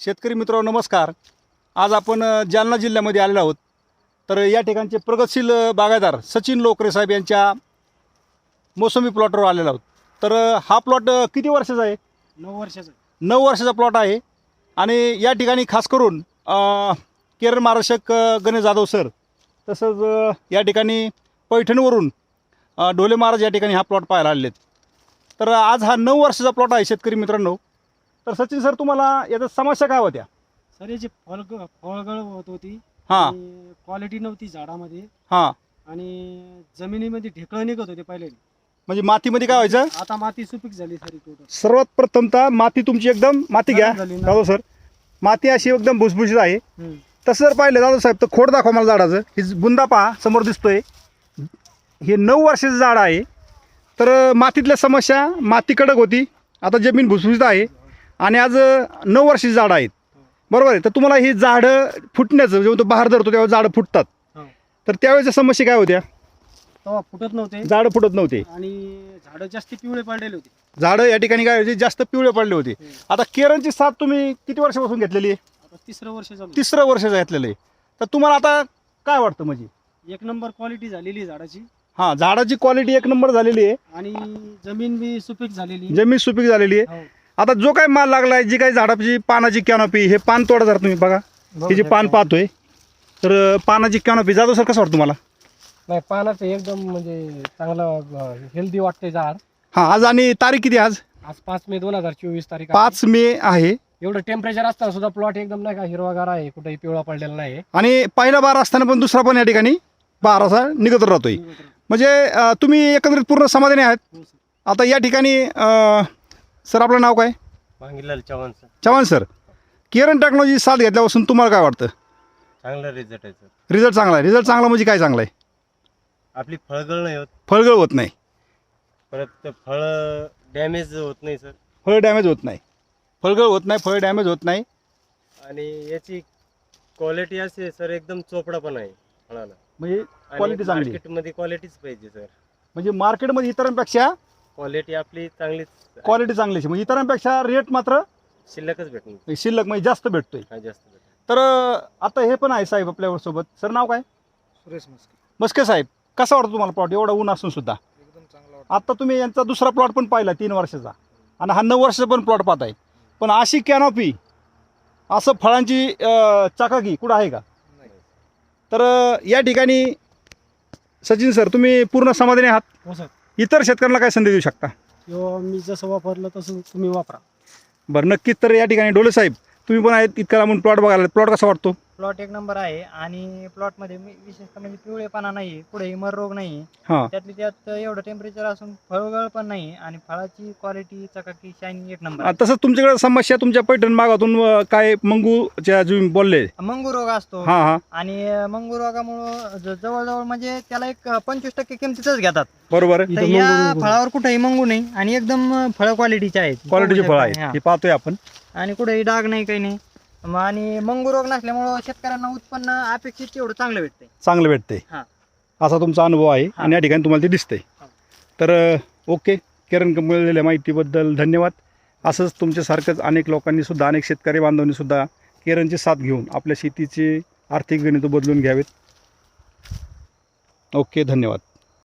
शेतकरी मित्रांनो नमस्कार. आज आपण जालना जिल्ह्यामध्ये आलेलो आहोत. तर या ठिकाणचे प्रगतशील अ, बागायतदार सचिन लोकरे साहेब यांच्या मोसंबी प्लॉटवर आलेलो आहोत. तर हा प्लॉट किती वर्षाचा आहे? नऊ वर्षाचं नऊ वर्षाचा प्लॉट आहे. आणि या ठिकाणी खास करून केरळ महाराष्ट्रक अ, गणेश जाधव सर तसंच या ठिकाणी पैठणवरून ढोले महाराज या ठिकाणी हा प्लॉट पाहायला आलेले आहेत. तर आज हा नऊ वर्षाचा प्लॉट आहे शेतकरी मित्रांनो. तर सचिन सर तुम्हाला याच्या समस्या काय होत्या? सर याची फळ फळगळ होत होती. हां. क्वालिटी नव्हती झाडामध्ये. हां. आणि जमिनीमध्ये ढेकळं निघत होते पहिले. म्हणजे मातीमध्ये काय व्हायचं? आता माती सुपीक झाली सर टोटल सर्वात प्रथमतः माती तुमची एकदम माती घ्या. झाली ना. जाधव सर माती अशी एकदम भुसभुशीत आहे. हम्म. तसं जर पाहिलं जाधव साहेब तर खोड दाखवा मला झाडाचं. ही बुंदा पहा समोर दिसतोय. हे नऊ वर्षाचं झाड आहे. तर मातीतल्या समस्या माती कडक होती. आता जमीन भुसभुशीत आहे. आणि आज नऊ वर्षाची झाडं आहेत. बरोबर आहे? तर तुम्हाला ही झाडं फुटण्याचं जेव्हा तो बहार धरतो तेव्हा झाडं फुटतात. हो. तर त्यावेळेच्या समस्या काय होत्या? तेव्हा फुटत नव्हते. झाडं फुटत नव्हते. आणि झाडं जास्त पिवळे पडलेले होते. झाडं या ठिकाणी काय व्हायचे जास्त पिवळे पडले होते. हम्म. आता केरळची साथ तुम्ही किती वर्षापासून घेतलेली आहे? तिसरं वर्ष तिसरं वर्षाचं घेतलेलं आहे. तर तुम्हाला आता काय वाटतं म्हणजे? एक नंबर क्वालिटी झालेली आहे झाडाची. हां झाडाची क्वालिटी एक नंबर झालेली आहे. आणि जमीन बी सुपीक झालेली जमीन सुपीक झालेली आहे. हो. आता जो काय माल लागलाय जी काही झाडाची पानाची कॅनॉपी हे पान तोडा जर तुम्ही बघा. हे जे पान पाहतोय तर पानाची कॅनॉपी जातो सर कसं वाटतं तुम्हाला? नाही पानाचं एकदम म्हणजे चांगलं हेल्दी वाटते झाड. हां आज आणि तारीख किती आज? आज पाच मे दोन हजार चोवीस तारीख आहे. पाच मे आहे. एवढं टेम्परेचर असताना सुद्धा प्लॉट एकदम नाही का हिरवागार आहे कुठेही पिवळा पडलेला नाही आणि पहिला बार असताना पण दुसरा पण या ठिकाणी बार असा निघत राहतोय म्हणजे अं, तुम्ही एकंदरीत पूर्ण समाधानी आहात. हो. आता या ठिकाणी अं, सर आपलं नाव काय? Mangilal Chavan sir. Chavan sir Kiran technology साथ घेतल्यापासून तुम्हाला काय वाटतं? चांगला रिझल्ट आहे सर. रिझल्ट चांगला आहे. रिझल्ट चांगला म्हणजे काय चांगला आहे? आपली फळगळ नाही होत. फळगळ होत नाही. परत फळ डॅमेज होत नाही सर. फळ डॅमेज होत नाही. फळगळ होत नाही फळ डॅमेज होत नाही. आणि याची क्वालिटी अशी आहे सर एकदम चोपडा पण आहे फळाला. म्हणजे Quality चांगली. मार्केटमध्ये क्वालिटीच पाहिजे सर. म्हणजे मार्केटमध्ये इतरांपेक्षा क्वालिटी आपली चांगलीच. क्वालिटी चांगली आहे. म्हणजे इतरांपेक्षा रेट मात्र शिल्लकच भेटणार. शिल्लक म्हणजे जास्त भेटतोय. हा जास्त भेटणार. तर अं, आता हे पण आहे साहेब आपल्यासोबत. सर नाव काय? सुरेश मस्के. मस्के साहेब कसा वाटतो तुम्हाला प्लॉट एवढा ऊन असून सुद्धा. एकदम चांगला वाटतं. आता तुम्ही यांचा दुसरा प्लॉट पण पाहिला तीन वर्षाचा. आणि हा नऊ वर्षाचा पण प्लॉट पाहताय. पण अशी कॅनॉपी असं फळांची अं, चाकाकी कुठं आहे का? तर अं, या ठिकाणी सचिन सर तुम्ही पूर्ण समाधानी आहात? हो सर इतर शेतकऱ्यांना काय संधी देऊ शकता? किंवा मी जसं वापरलं तसं तुम्ही वापरा. बरं नक्कीच तर या ठिकाणी डोले साहेब तुम्ही पण आहेत इतका लांबून प्लॉट बघायला प्लॉट कसा वाटतो? प्लॉट एक नंबर आहे आणि प्लॉटमध्ये मी विशेषतः म्हणजे पिवळेपणा नाही आहे पुढे मर रोग नाही. हां. त्यातली त्यात एवढं टेम्परेचर असून फळगळ पण नाही आणि फळाची क्वालिटी चकाकी शायनिंग एक नंबर आ, तसंच तुमच्याकडे समस्या तुमच्या पैठण भागातून अं, काय मंगूच्या तुम्ही बोलले. मंगू रोग असतो. हां हां. आणि मंगू रोगामुळं ज- जवळजवळ म्हणजे त्याला एक पंचवीस टक्के किमतीतच घेतात. बरोबर. आहे तर या मंगू- फळावर कुठेही मंगू नाही आणि एकदम फळ क्वालिटीचे आहेत. क्वालिटीचे फळ शकता, आहेत हा. हे पाहतोय आपण. आणि कुठेही डाग नाही काही नाही. मग आणि मंगू रोग नसल्यामुळं शेतकऱ्यांना उत्पन्न अपेक्षित तेवढं चांगलं भेटतंय. चांगलं भेटते हां. असा तुमचा अनुभव आहे. आणि या ठिकाणी तुम्हाला ते दिसतंय. हां. तर अं, ओके. किरण दिलेल्या माहितीबद्दल धन्यवाद. असंच तुमच्यासारखंच अनेक लोकांनी सुद्धा अनेक शेतकरी बांधवांनी सुद्धा केरनची साथ घेऊन आपल्या शेतीचे आर्थिक गणित बदलून घ्यावेत. ओके धन्यवाद.